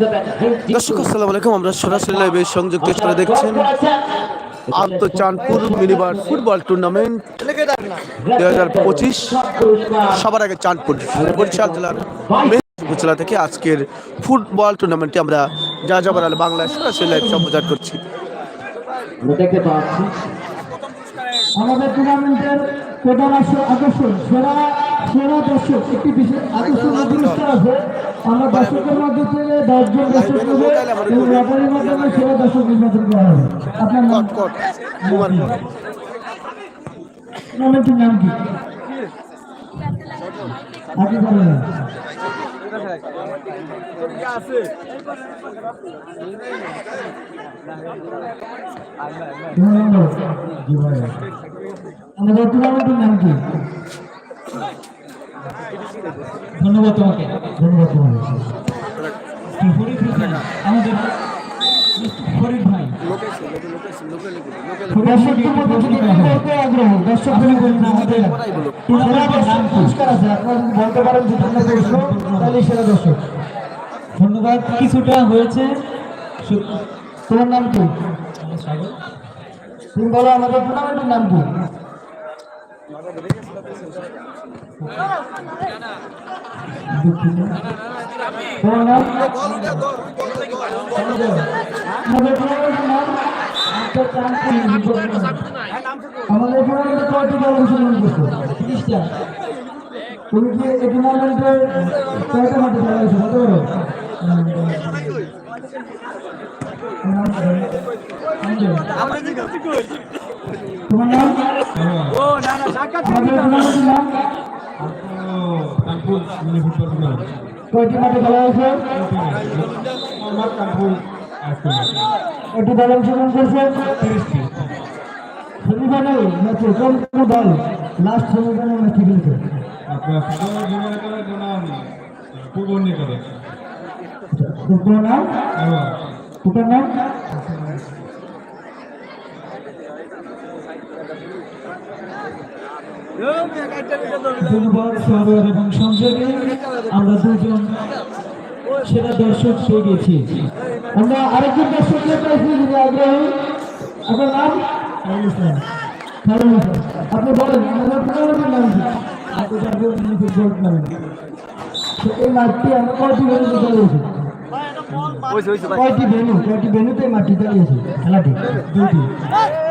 দর্শক, আসসালামু আলাইকুম। আমরা সরাসরি লাইভে সংযুক্ত করে দেখছেন আন্তঃচাঁদপুর মিনিবার ফুটবল টুর্নামেন্ট। দুই হাজার পঁচিশ, সবার আগে চাঁদপুর বরিশাল জেলার উপজেলা থেকে আজকের ফুটবল টুর্নামেন্টে আমরা যা যাবার আল বাংলায় সরাসরি লাইভ সম্প্রচার করছি। আমাদের টুর্নামেন্টের প্রধান আকর্ষণ, সেরা সেরা দর্শক, একটি বিশেষ পুরস্কার আছে আমরা দর্শকের মধ্যে থেকে দশজন দর্শক নেবে এবং লটারির মাধ্যমে সেরা দর্শক নির্বাচন করা হবে। আপনার নাম। টুর্নামেন্টের নাম কি? বলেন। আমাদের টুর্নামেন্টের নাম কি? ধন্যবাদ তোমাকে। ধন্যবাদ তোমাকে। আমাদের ফরিদ ভাই। ধন্যবাদ কিছুটা হয়েছে। তোমার নাম কি? তুমি বলো আমাদের টুর্নামেন্টের নাম কি? আমাদের টুর্নামেন্টে কয়টি দল অংশগ্রহণ করছে তিরিশটা তুমি কি এই টুর্নামেন্টের কয়টা মাঠে খেলা হয়েছে বলতে তোমার নাম টুর্নামেন্টের নাম কানপুর মিনি কয়টি মাঠে খেলা হয়েছে একটি দল অংশগ্রহণ করছে সেমিফাইনাল ম্যাচে কোন কোন দল লাস্ট সেমিফাইনাল ম্যাচে খেলছে আপনার নাম তোমার নাম ধন্যবাদ সহযোগ এবং সংযোগে আমরা দুজন সেরা দর্শক পেয়ে গেছি। আমরা আরেকজন দর্শককে পাইছি যিনি আগ্রহী। আপনার নাম? খায়রুল ইসলাম। খায়রুল ইসলাম। আপনি বলেন আমাদের নাম কি? আন্তর্জাতিক ফুটবল টুর্নামেন্ট তো এই মাঠটি আমরা কয়টি ভেন্যুতে চালিয়েছি? কয়টি ভেন্যু কয়টি ভেন্যুতে মাঠটি চালিয়েছি? খেলাটি? দুইটি।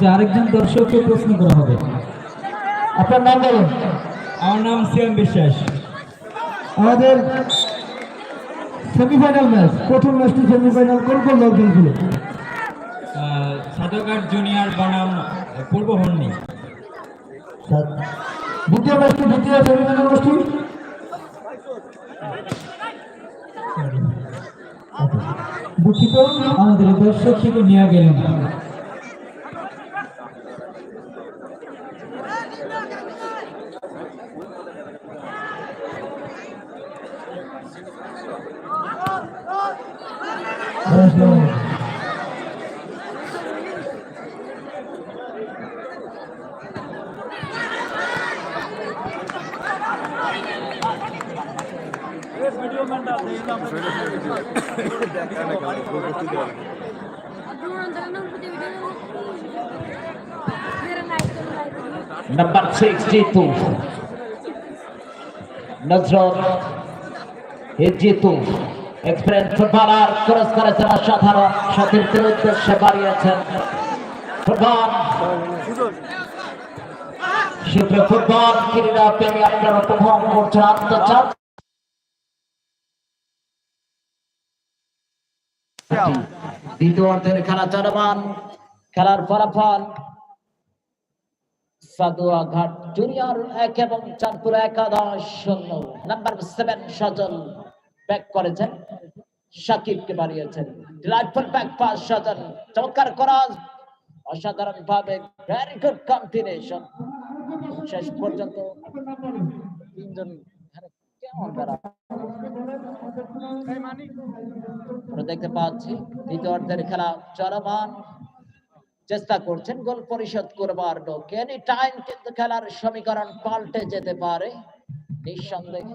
যে আরেকজন দর্শককে প্রশ্ন করা হবে। আপনার নাম বলুন। আমার নাম সিয়াম বিশ্বাস। আমাদের সেমিফাইনাল ম্যাচ প্রথম ম্যাচটি সেমিফাইনাল কোন কোন দল খেলছিল সাদরঘাট জুনিয়র বনাম পূর্ব হন্নি দ্বিতীয় ম্যাচটি দ্বিতীয় সেমিফাইনাল ম্যাচটি দুঃখিত আমাদের দর্শক থেকে নেওয়া গেল না Number 62 নজরত হিজিতু ফুটবলার ক্রস করেছেন অসাধারণ উদ্দেশ্যে বাড়িয়েছেন। ফুটবল। সুপ্রিয় ফুটবল, ক্রীড়া প্রেমী আপনারা করছেন খেলা চলমান। খেলার ফলাফল সাদুয়া ঘাট জুনিয়র এক এবং চাঁদপুর একাদশ শূন্য। নাম্বার সেভেন সজল ব্যাক করেছেন। সাকিবকে বাড়িয়েছেন ডিলাইটফুল ব্যাক পাস সাজান চমৎকার করা অসাধারণ ভাবে ভেরি গুড কম্বিনেশন শেষ পর্যন্ত তিনজন দেখতে পাচ্ছি দ্বিতীয় অর্ধের খেলা চলমান। চেষ্টা করছেন গোল পরিশোধ করবার লোক এনি টাইম কিন্তু খেলার সমীকরণ পাল্টে যেতে পারে। নিঃসন্দেহে।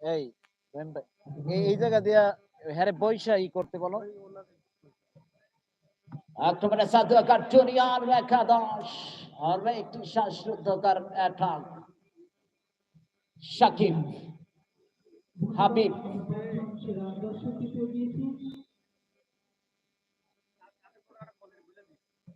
এই এই- জায়গা দিয়া হ্যারে বৈশা ই করতে বলো। আক্রমণে সাধু আকার জুনিয়র একাদশ আর একটি শ্বাসরুদ্ধকার অ্যাটাক সাকিব হাবিব।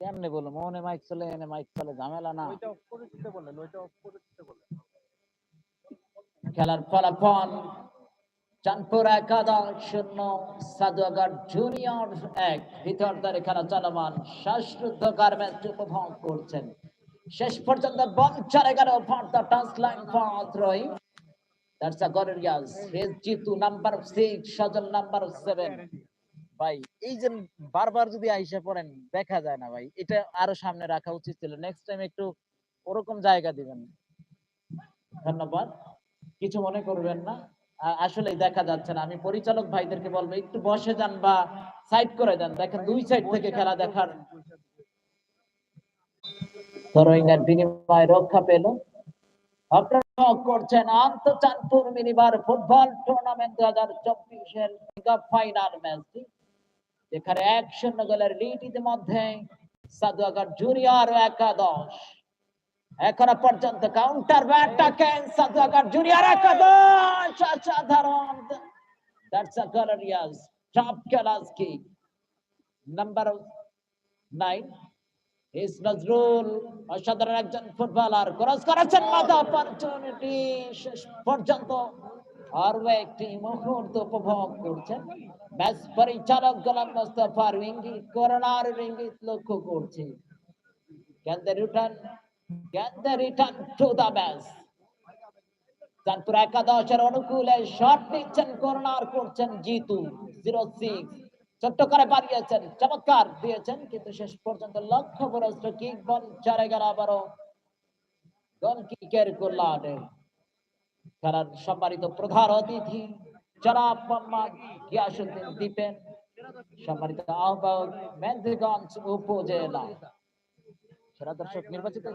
কেমনে বলো? মনে মাইক চলে এনে মাইক চলে ঝামেলা না। খেলার ফলাফল চাঁদপুর একাদশ শূন্য সাদুয়াগার জুনিয়র এক। ভিতর দ্বারে খেলা চলমান শ্বাসরুদ্ধকার ম্যাচ উপভোগ করছেন। শেষ পর্যন্ত বল চারে গেল for the touch line for that's a glorious Jitu number 6 Sajal number 7 ভাই, এই যে বারবার যদি পড়েন, দেখা যায় না ভাই। এটা আরও সামনে রাখা উচিত ছিল। নেক্সট টাইম একটু ওরকম জায়গা দিবেন। ধন্যবাদ। কিছু মনে করবেন না। আ- আসলেই দেখা যাচ্ছে না। আমি পরিচালক ভাইদেরকে বলব, একটু বসে যান বা সাইড করে দেন। দেখেন দুই সাইড থেকে খেলা দেখার এর বিনিময়ে রক্ষা পেল। আপনারা করছেন আন্তঃচাঁদপুর মিনিবার ফুটবল টুর্নামেন্ট দু হাজার চব্বিশের ফাইনাল ম্যাচটি যেখানে এক শূন্য গোলের লিড ইতিমধ্যে সাদুয়াগার জুনিয়র একাদশ। এখনও পর্যন্ত কাউন্টার ব্যাটাকেন সাদুয়াগার জুনিয়র একাদশ, অসাধারণ। A glorious top class kick number nine অসাধারণ একজন ফুটবলার। ক্রস করেছেন অপরচুনিটি শেষ পর্যন্ত আরও একটি মুহূর্ত উপভোগ করছেন। ম্যাচ পরিচালক গোলাম মোস্তফার ইঙ্গিত, করোনার ইঙ্গিত লক্ষ্য করছে। Can return can return to the match Chandpur একাদশের অনুকূলে শট নিচ্ছেন, করোনার করছেন জিতু। জিরো সিক্স ছোট্ট করে বাড়িয়েছেন, চমৎকার দিয়েছেন, কিন্তু শেষ পর্যন্ত লক্ষ্য ভ্রষ্ট কিক বল চারে গেল আবারও গোল কিকের কল্যাণে খেলার সম্মানিত প্রধান অতিথি দীপেন, সম্মানিত আহ্বায়ক উপজেলা। সেরা দর্শক নির্বাচিত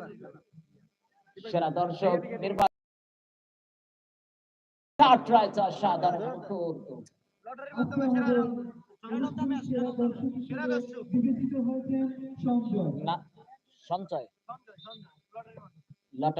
সেরা দর্শক নির্বাচিত সাধারণ সঞ্চয় সঞ্চয়